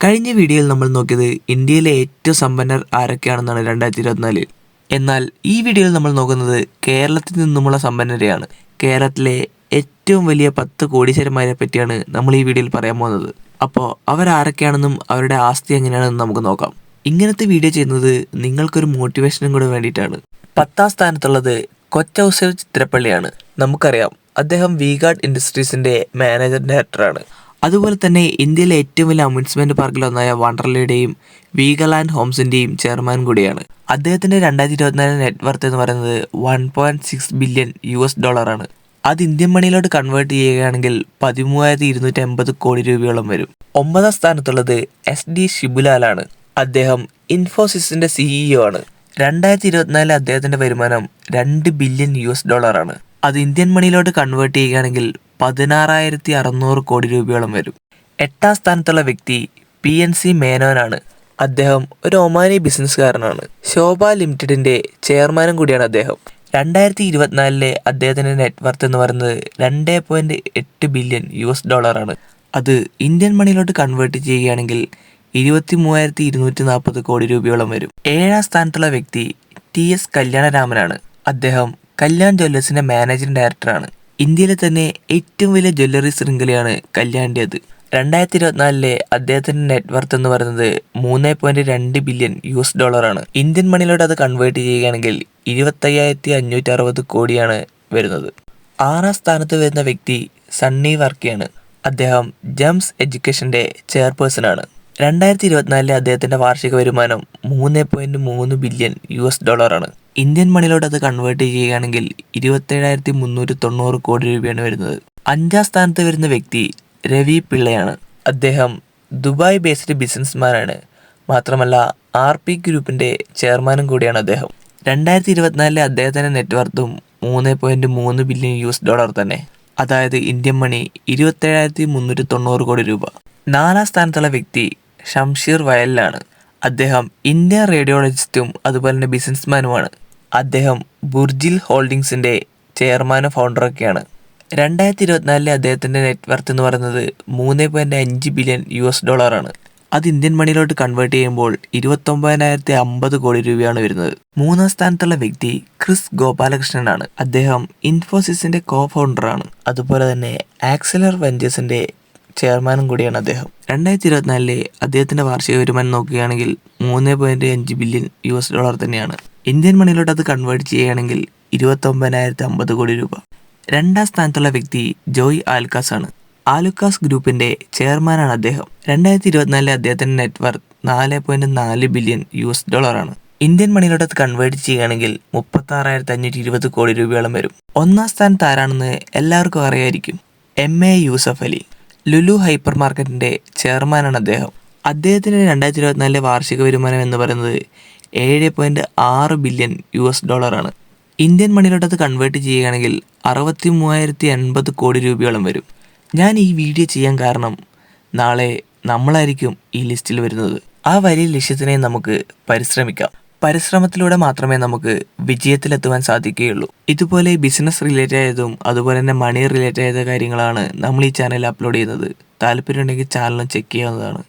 കഴിഞ്ഞ വീഡിയോയിൽ നമ്മൾ നോക്കിയത് ഇന്ത്യയിലെ ഏറ്റവും സമ്പന്നർ ആരൊക്കെയാണെന്നാണ് രണ്ടായിരത്തി ഇരുപത്തിനാലിൽ എന്നാൽ ഈ വീഡിയോയിൽ നമ്മൾ നോക്കുന്നത് കേരളത്തിൽ നിന്നുമുള്ള സമ്പന്നരെയാണ്. കേരളത്തിലെ ഏറ്റവും വലിയ പത്ത് കോടീശ്വരന്മാരെ പറ്റിയാണ് നമ്മൾ ഈ വീഡിയോയിൽ പറയാൻ പോകുന്നത്. അപ്പോൾ അവരാരൊക്കെയാണെന്നും അവരുടെ ആസ്തി എങ്ങനെയാണെന്നും നമുക്ക് നോക്കാം. ഇങ്ങനത്തെ വീഡിയോ ചെയ്യുന്നത് നിങ്ങൾക്കൊരു മോട്ടിവേഷനും കൂടെ വേണ്ടിയിട്ടാണ്. പത്താം സ്ഥാനത്തുള്ളത് കൊച്ചൗസേവ് ചിത്രപ്പള്ളിയാണ്. നമുക്കറിയാം അദ്ദേഹം വി ഗാർഡ് ഇൻഡസ്ട്രീസിന്റെ മാനേജർ ഡയറക്ടറാണ് അതുപോലെ തന്നെ ഇന്ത്യയിലെ ഏറ്റവും വലിയ അമ്യൂസ്മെന്റ് പാർക്കിലൊന്നായ വണ്ടർലയുടെയും വീഗലാൻഡ് ഹോംസിന്റെയും ചെയർമാൻ കൂടിയാണ്. അദ്ദേഹത്തിന്റെ രണ്ടായിരത്തി ഇരുപത്തിനാല് നെറ്റ്വർത്ത് എന്ന് പറയുന്നത് one point six billion U S ഡോളറാണ്. അത് ഇന്ത്യൻ മണിയിലോട്ട് കൺവേർട്ട് ചെയ്യുകയാണെങ്കിൽ പതിമൂവായിരത്തി ഇരുന്നൂറ്റി അമ്പത് കോടി രൂപയോളം വരും. ഒമ്പതാം സ്ഥാനത്തുള്ളത് എസ് ഡി ഷിബുലാലാണ്. അദ്ദേഹം ഇൻഫോസിസിന്റെ സിഇഒ ആണ്. രണ്ടായിരത്തി ഇരുപത്തിനാലിൽ അദ്ദേഹത്തിന്റെ വരുമാനം രണ്ട് ബില്യൺ യു എസ് ഡോളറാണ്. അത് ഇന്ത്യൻ മണിയിലോട്ട് കൺവേർട്ട് ചെയ്യുകയാണെങ്കിൽ പതിനാറായിരത്തി അറുന്നൂറ് കോടി രൂപയോളം വരും. എട്ടാം സ്ഥാനത്തുള്ള വ്യക്തി പി എൻ സി മേനോനാണ്. അദ്ദേഹം ഒരു ഒമാനി ബിസിനസ്സുകാരനാണ്. ശോഭ ലിമിറ്റഡിന്റെ ചെയർമാനും കൂടിയാണ് അദ്ദേഹം. രണ്ടായിരത്തി ഇരുപത്തിനാലിലെ അദ്ദേഹത്തിന്റെ നെറ്റ്വർത്ത് എന്ന് പറയുന്നത് രണ്ട് പോയിന്റ് എട്ട് ബില്യൺ യു എസ് ഡോളറാണ്. അത് ഇന്ത്യൻ മണിയിലോട്ട് കൺവേർട്ട് ചെയ്യുകയാണെങ്കിൽ ഇരുപത്തി മൂവായിരത്തി ഇരുന്നൂറ്റി നാൽപ്പത് കോടി രൂപയോളം വരും. ഏഴാം സ്ഥാനത്തുള്ള വ്യക്തി ടി എസ് കല്യാണരാമനാണ്. അദ്ദേഹം കല്യാൺ ജ്വല്ലേഴ്സിന്റെ മാനേജിംഗ് ഡയറക്ടറാണ് ഇന്ത്യയിലെ തന്നെ ഏറ്റവും വലിയ ജ്വല്ലറി ശൃംഖലയാണ് കല്യാണിന്റെത് രണ്ടായിരത്തി ഇരുപത്തിനാലിലെ അദ്ദേഹത്തിന്റെ നെറ്റ്വർത്ത് എന്ന് പറയുന്നത് മൂന്ന് പോയിന്റ് രണ്ട് ബില്യൺ യു എസ് ഡോളറാണ് ഇന്ത്യൻ മണിയിലോട്ട് അത് കൺവേർട്ട് ചെയ്യുകയാണെങ്കിൽ ഇരുപത്തയ്യായിരത്തി അഞ്ഞൂറ്റി അറുപത് കോടിയാണ് വരുന്നത്. ആറാം സ്ഥാനത്ത് വരുന്ന വ്യക്തി സണ്ണി വർക്കിയാണ്. അദ്ദേഹം ജംസ് എഡ്യൂക്കേഷന്റെ ചെയർപേഴ്സൺ ആണ്. രണ്ടായിരത്തി ഇരുപത്തിനാലിലെ അദ്ദേഹത്തിന്റെ വാർഷിക വരുമാനം മൂന്ന് പോയിന്റ് മൂന്ന് ബില്യൺ യു എസ് ഡോളറാണ് ഇന്ത്യൻ മണിയിലോട്ട് അത് കൺവേർട്ട് ചെയ്യുകയാണെങ്കിൽ ഇരുപത്തേഴായിരത്തി മുന്നൂറ്റി തൊണ്ണൂറ് കോടി രൂപയാണ് വരുന്നത്. അഞ്ചാം സ്ഥാനത്ത് വരുന്ന വ്യക്തി രവി പിള്ളയാണ്. അദ്ദേഹം ദുബായ് ബേസ്ഡ് ബിസിനസ്മാനാണ് മാത്രമല്ല ആർ പി ഗ്രൂപ്പിന്റെ ചെയർമാനും കൂടിയാണ് അദ്ദേഹം. രണ്ടായിരത്തി ഇരുപത്തിനാലിലെ അദ്ദേഹത്തിന്റെ നെറ്റ്വർത്തും മൂന്ന് പോയിന്റ് മൂന്ന് ബില്യൺ യു എസ് ഡോളർ തന്നെ. അതായത് ഇന്ത്യൻ മണി ഇരുപത്തേഴായിരത്തി മുന്നൂറ്റി തൊണ്ണൂറ് കോടി രൂപ. നാലാം സ്ഥാനത്തുള്ള വ്യക്തി ഷംഷീർ വയലിലാണ്. അദ്ദേഹം ഇന്ത്യൻ റേഡിയോളജിസ്റ്റും അതുപോലെ തന്നെ ബിസിനസ്മാനുമാണ് അദ്ദേഹം ബുർജിൽ ഹോൾഡിങ്സിന്റെ ചെയർമാനും ഫൗണ്ടറൊക്കെയാണ്. രണ്ടായിരത്തി ഇരുപത്തിനാലിലെ അദ്ദേഹത്തിന്റെ നെറ്റ്വർത്ത് എന്ന് പറയുന്നത് മൂന്ന് പോയിന്റ് അഞ്ച് ബില്യൺ യു എസ് ഡോളറാണ് അത് ഇന്ത്യൻ മണിയിലോട്ട് കൺവേർട്ട് ചെയ്യുമ്പോൾ ഇരുപത്തൊമ്പതിനായിരത്തി അമ്പത് കോടി രൂപയാണ് വരുന്നത്. മൂന്നാം സ്ഥാനത്തുള്ള വ്യക്തി ക്രിസ് ഗോപാലകൃഷ്ണനാണ്. അദ്ദേഹം ഇൻഫോസിസിന്റെ കോ ഫൗണ്ടറാണ് അതുപോലെ തന്നെ ആക്സലർ വെഞ്ചേഴ്സിന്റെ ചെയർമാനും കൂടിയാണ് അദ്ദേഹം. രണ്ടായിരത്തി ഇരുപത്തിനാലിലെ അദ്ദേഹത്തിന്റെ വാർഷിക വരുമാനം നോക്കുകയാണെങ്കിൽ മൂന്ന് പോയിന്റ് അഞ്ച് ബില്യൺ യു എസ് ഡോളർ തന്നെയാണ്. ഇന്ത്യൻ മണിയിലോട്ട് അത് കൺവേർട്ട് ചെയ്യുകയാണെങ്കിൽ ഇരുപത്തൊമ്പതിനായിരത്തി അമ്പത് കോടി രൂപ. രണ്ടാം സ്ഥാനത്തുള്ള വ്യക്തി ജോയ് ആൽക്കാസ് ആണ്. ആലുക്കാസ് ഗ്രൂപ്പിന്റെ ചെയർമാനാണ് അദ്ദേഹം. രണ്ടായിരത്തി ഇരുപത്തിനാലിലെ അദ്ദേഹത്തിന്റെ നെറ്റ്വർത്ത് നാല് പോയിന്റ് നാല് ബില്യൺ യു എസ് ഡോളറാണ് ഇന്ത്യൻ മണിയിലോട്ട് അത് കൺവേർട്ട് ചെയ്യുകയാണെങ്കിൽ മുപ്പത്തി ആറായിരത്തി അഞ്ഞൂറ്റി ഇരുപത് കോടി രൂപയോളം വരും. ഒന്നാം സ്ഥാനത്ത് ആരാണെന്ന് എല്ലാവർക്കും അറിയായിരിക്കും. M A Yusuf Ali. Lulu hyper മാർക്കറ്റിന്റെ ചെയർമാനാണ് അദ്ദേഹം. അദ്ദേഹത്തിന്റെ രണ്ടായിരത്തി ഇരുപത്തിനാലിലെ വാർഷിക വരുമാനം എന്ന് പറയുന്നത് ഏഴ് പോയിന്റ് ആറ് ബില്യൺ യു എസ് ഡോളറാണ്. ഇന്ത്യൻ മണിയിലോട്ട് കൺവേർട്ട് ചെയ്യുകയാണെങ്കിൽ അറുപത്തി മൂവായിരത്തി എൺപത് കോടി രൂപയോളം വരും. ഞാൻ ഈ വീഡിയോ ചെയ്യാൻ കാരണം നാളെ നമ്മളായിരിക്കും ഈ ലിസ്റ്റിൽ വരുന്നത്. ആ വലിയ ലക്ഷ്യത്തിനെ നമുക്ക് പരിശ്രമിക്കാം. പരിശ്രമത്തിലൂടെ മാത്രമേ നമുക്ക് വിജയത്തിലെത്തുവാൻ സാധിക്കുകയുള്ളൂ. ഇതുപോലെ ബിസിനസ് റിലേറ്റഡ് ആയതും അതുപോലെ തന്നെ മണി റിലേറ്റഡ് ആയ കാര്യങ്ങളാണ് നമ്മൾ ഈ ചാനൽ അപ്ലോഡ് ചെയ്യുന്നത്. താല്പര്യമുണ്ടെങ്കിൽ ചാനൽ ചെക്ക് ചെയ്യാവുന്നതാണ്.